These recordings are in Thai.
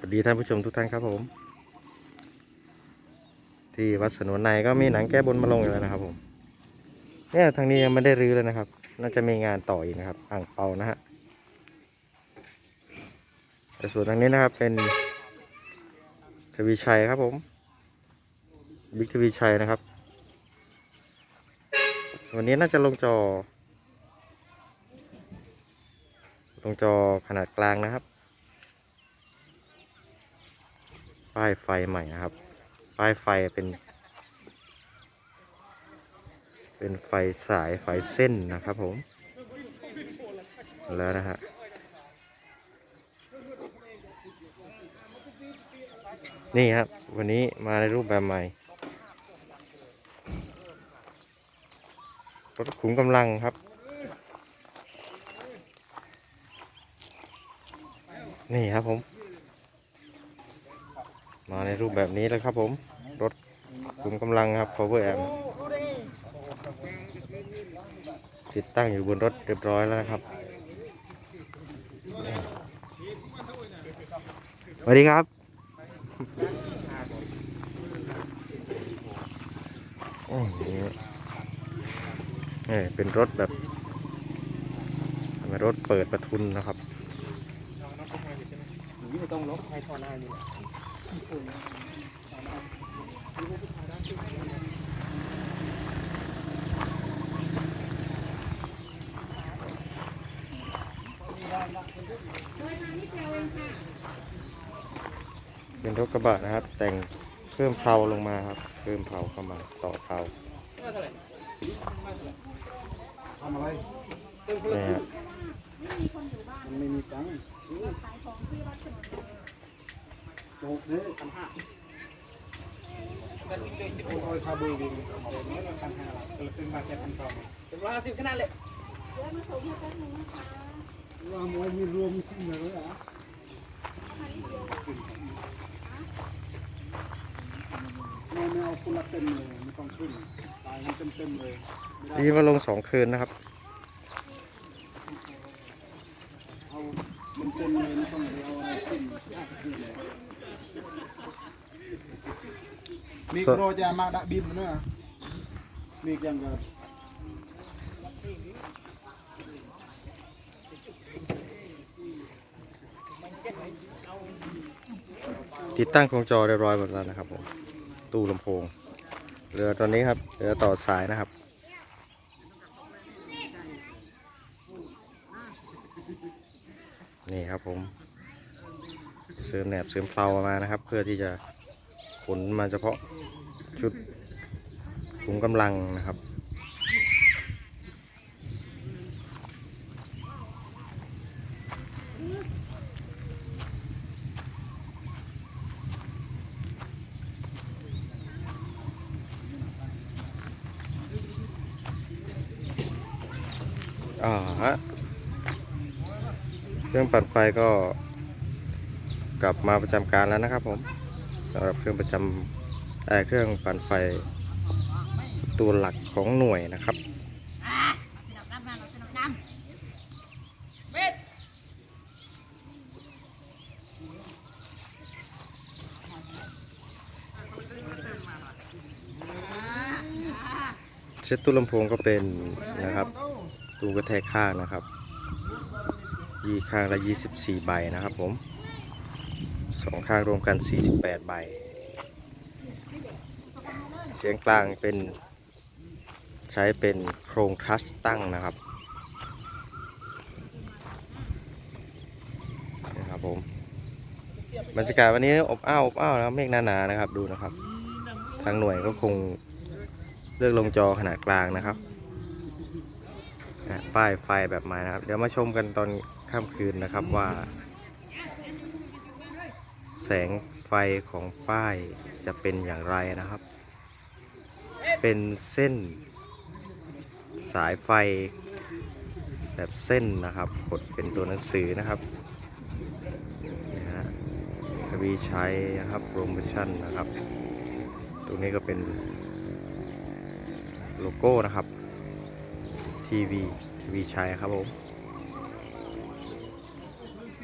สวัสดีท่านผู้ชมทุกท่านครับผม ที่วัดสนวนในก็มีหนังแก้บนมาลงอยู่แล้วนะครับผมเนี่ยทางนี้ยังไม่ได้รื้อเลยนะครับ น่าจะมีงานต่ออีกนะครับ อ่างเปานะฮะแต่ส่วนทางนี้นะครับเป็นทวีชัยครับผมบิ๊กทวีชัยนะครับ วันนี้น่าจะลงจอ ลงจอขนาดกลางนะครับ ป้ายไฟใหม่นะครับ ป้ายไฟเป็น เป็นไฟสายไฟเส้นนะครับผม แล้วนะฮะนี่ครับ วันนี้มาในรูปแบบใหม่รถขุมกำลังครับ นี่ครับผม มาในรูปแบบนี้แล้วครับผม รถขุมกำลังครับ power amp ติดตั้งอยู่บนรถเรียบร้อยแล้วนะครับสวัสดีครับ นี่เป็นรถแบบเป็นรถเปิดประทุนนะครับต้องลบให้ท่อหน้านี่ เป็นรถกระบะนะครับ แต่งเพิ่มเพลาลงมาครับ เพิ่มเพลาเข้ามาต่อเพลาทำอะไรนี่ฮะมันไม่มีตังค์โจ๊กเนี่ยพันห้าโอ้ยคาบูวิงพันห้าเออเป็นบาทแค่พันสองเป็นร้อยห้าสิบขนาดเลยว่ามวยมีรวมสิ่งเลยอะไม่ไม่เอาคนละเต็มเลยไม่ต้องขึ้นตายเต็มเต็มเลยไม่ได้นี่มาลงสองคืนนะครับเอามันเต็มเลยไม่ต้องเอาอะไรขึ้นยากขึ้นเลย มีโปรจะมาดักบินเนอะมียังกับติดตั้งโครงจอเรียบร้อยหมดแล้วนะครับผมตู้ลำโพงเหลือตอนนี้ครับเหลือต่อสายนะครับนี่ครับผมเสริมแหนบเสริมเพลามานะครับ เพื่อที่จะข นมาเฉพาะชุดขุมกำลังนะครับ อ่าฮะเครื่องปั่นไฟก็กลับมาประจำการแล้วนะครับผม สำหรับเครื่องประจำเอ่อเครื่องปั่นไฟตัวหลักของหน่วยนะครับเช็ดตู้ลำโพงก็เป็นนะครับตู้กระแทกข้างนะครับ ยี่ข้างละ 24 ใบนะครับผม องข้างรวมกัน 48 ใบ เสียงกลางเป็นใช้เป็นโครงทัชตั้งนะครับนะครับผมบรรยากาศวันนี้อบอ้าวอบอ้าวนะเมฆหนาๆนะครับดูนะครับ ทางหน่วยก็คงเลือกลงจอขนาดกลางนะครับป้ายไฟแบบใหม่นะครับ เดี๋ยวมาชมกันตอนค่ำคืนนะครับว่า แสงไฟของป้ายจะเป็นอย่างไรนะครับ เป็นเส้นสายไฟแบบเส้นนะครับกดเป็นตัวหนังสือนะครับนี่ฮะทวีชัยนะครับโปรโมชั่นนะครับ ตรงนี้ก็เป็นโลโก้นะครับทีวีทีวีชัยครับผม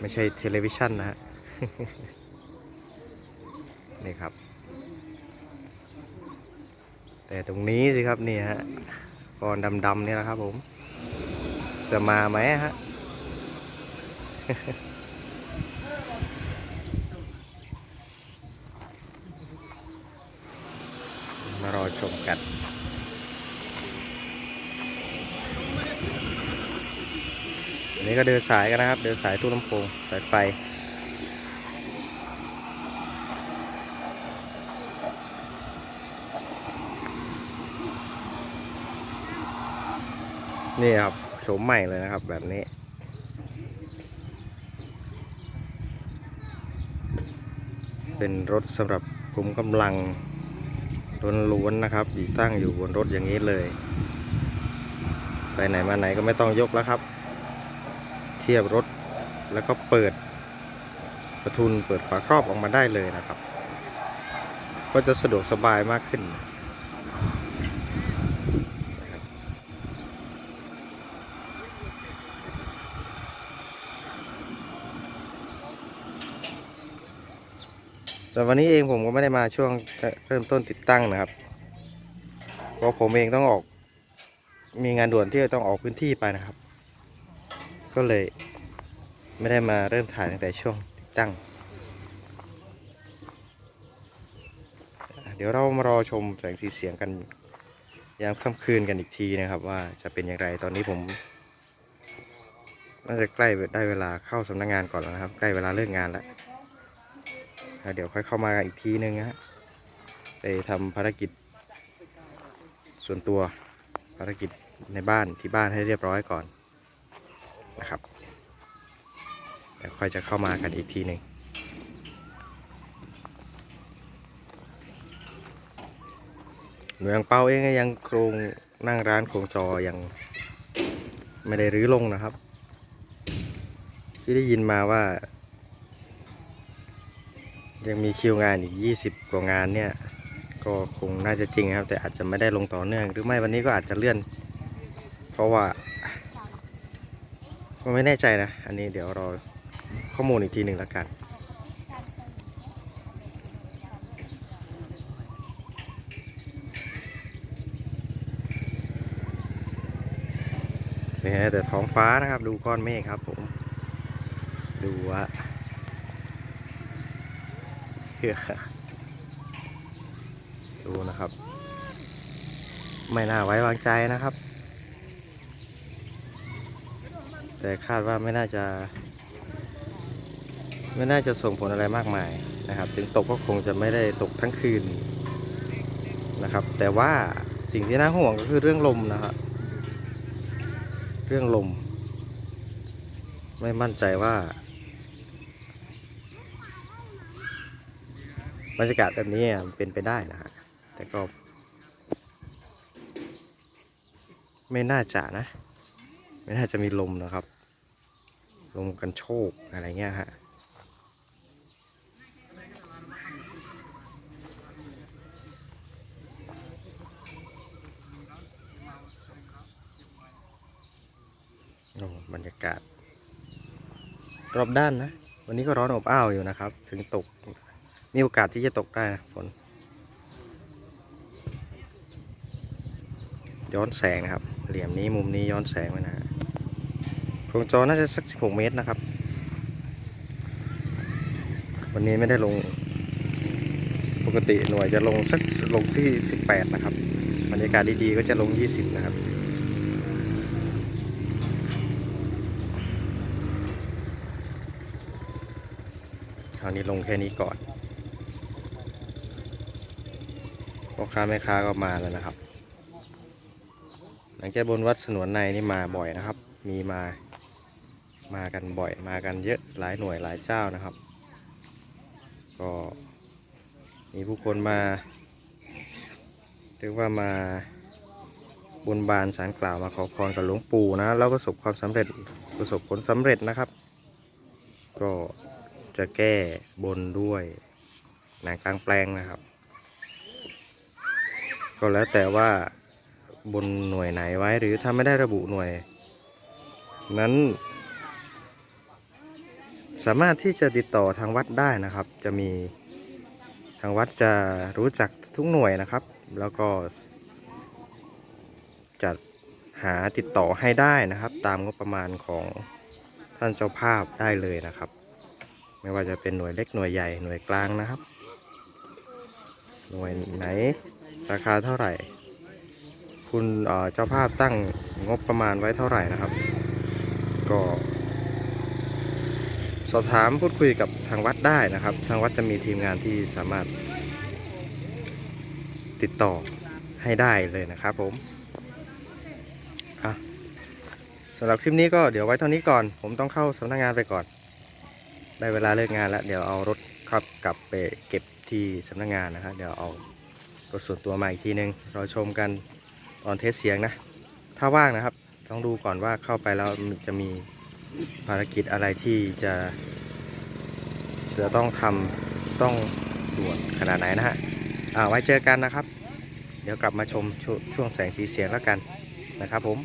ไม่ใช่เทเลวิชันนะฮะ นี่ครับ แต่ตรงนี้สิครับนี่ฮะก้อนดำๆนี่แหละครับผม จะมาไหมฮะมารอชมกันอันนี้ก็เดินสายกันนะครับ เดินสายตู้ลำโพงสายไฟ นี่ครับโฉมใหม่เลยนะครับ แบบนี้ เป็นรถสำหรับกลุ่มกำลังล้วนๆนะครับติดตั้งอยู่บนรถอย่างนี้เลย ไปไหนมาไหนก็ไม่ต้องยกแล้วครับ เทียบรถแล้วก็เปิดประทุนเปิดฝาครอบออกมาได้เลยนะครับ ก็จะสะดวกสบายมากขึ้น แต่วันนี้เองผมก็ไม่ได้มาช่วงเริ่มต้นติดตั้งนะครับเพราะผมเองต้องออก มีงานด่วนที่จะต้องออกพื้นที่ไปนะครับ ก็เลยไม่ได้มาเริ่มถ่ายตั้งแต่ช่วงติดตั้ง เดี๋ยวเรามารอชมแสงสีเสียงกันยามค่ำคืนกันอีกทีนะครับ ว่าจะเป็นอย่างไรตอนนี้ผมน่าจะใกล้ได้เวลาเข้าสำนักงานก่อนแล้วนะครับ ใกล้เวลาเลิกงานแล้ว เดี๋ยวค่อยเข้ามาอีกทีนึงนะฮะไปทำภารกิจ ส่วนตัวภารกิจในบ้านที่บ้านให้เรียบร้อยก่อนนะครับเดี๋ยวค่อยจะเข้ามากันอีกทีหนึ่งเมืองเป้าเองยังโครงนั่งร้านโครงจอยังไม่ได้รื้อลงนะครับ ที่ได้ยินมาว่า ยังมีคิวงานอีก 20 กว่างานเนี่ย ก็คงน่าจะจริงครับ แต่อาจจะไม่ได้ลงต่อเนื่อง หรือไม่วันนี้ก็อาจจะเลื่อน เพราะว่าก็ไม่แน่ใจนะ อันนี้เดี๋ยวรอข้อมูลอีกทีหนึ่งแล้วกันนี่ฮะแต่ท้องฟ้านะครับ ดูก้อนเมฆครับผม ดูว่า ดูนะครับ ไม่น่าไว้วางใจนะครับ แต่คาดว่าไม่น่าจะ ไม่น่าจะส่งผลอะไรมากมายนะครับ ถึงตกก็คงจะไม่ได้ตกทั้งคืนนะครับ แต่ว่าสิ่งที่น่าห่วงก็คือเรื่องลมนะครับเรื่องลม ไม่มั่นใจว่า บรรยากาศแบบนี้เป็นไปได้นะฮะแต่ก็ ไม่น่าจะนะ ไม่น่าจะมีลมนะครับ ลมกันโชกอะไรเงี้ยฮะโอ้บรรยากาศ รอบด้านนะ วันนี้ก็ร้อนอบอ้าวอยู่นะครับ ถึงตก มีโอกาสที่จะตกได้นะฝน ย้อนแสงนะครับ เหลี่ยมนี้มุมนี้ย้อนแสงไว้นะโครงจอน่าจะสัก 16 เมตรนะครับ วันนี้ไม่ได้ลง ปกติหน่วยจะลงสักลงที่ 18 นะครับ บรรยากาศดีๆก็จะลง 20 นะครับคราวนี้ลงแค่นี้ก่อนพ่อ ค้าแม่ค้าก็มาแล้วนะครับ หลังจากบนวัดสนวนในนี่มาบ่อยนะครับ มีมา มากันบ่อยมากันเยอะหลายหน่วยหลายเจ้านะครับ ก็มีผู้คนมาเรียกว่ามาบนบานสารกล่าวมาขอพรกับหลวงปู่นะแล้วประสบความสำเร็จประสบผลสำเร็จนะครับ ก็จะแก้บนด้วยหนังกลางแปลงนะครับ ก็แล้วแต่ว่าบนหน่วยไหนไว้หรือถ้าไม่ได้ระบุหน่วย นั้น สามารถที่จะติดต่อทางวัดได้นะครับ จะมีทางวัดจะรู้จักทุกหน่วยนะครับ แล้วก็จะหาติดต่อให้ได้นะครับ ตามงบประมาณของท่านเจ้าภาพได้เลยนะครับ ไม่ว่าจะเป็นหน่วยเล็กหน่วยใหญ่หน่วยกลางนะครับ หน่วยไหน ราคาเท่าไหร่ คุณเจ้าภาพตั้งงบประมาณไว้เท่าไหร่นะครับ ก็ สอบถามพูดคุยกับทางวัดได้นะครับ ทางวัดจะมีทีมงานที่สามารถติดต่อให้ได้เลยนะครับผมสำหรับคลิปนี้ก็เดี๋ยวไว้เท่านี้ก่อน ผมต้องเข้าสำนักงานไปก่อน ได้เวลาเลิกงานแล้ว เดี๋ยวเอารถขับกลับไปเก็บที่สำนักงานนะฮะเดี๋ยวเอา รถส่วนตัวมาอีกทีนึงเราชมกันตอนเทสเสียงนะ ถ้าว่างนะครับ ต้องดูก่อนว่าเข้าไปแล้วจะมีภารกิจอะไรที่จะจะต้องทำต้องด่วนขนาดไหนนะฮะอ่าไว้เจอกันนะครับ เดี๋ยวกลับมาชมชช่วงแสงสีเสียงแล้วกันนะครับผม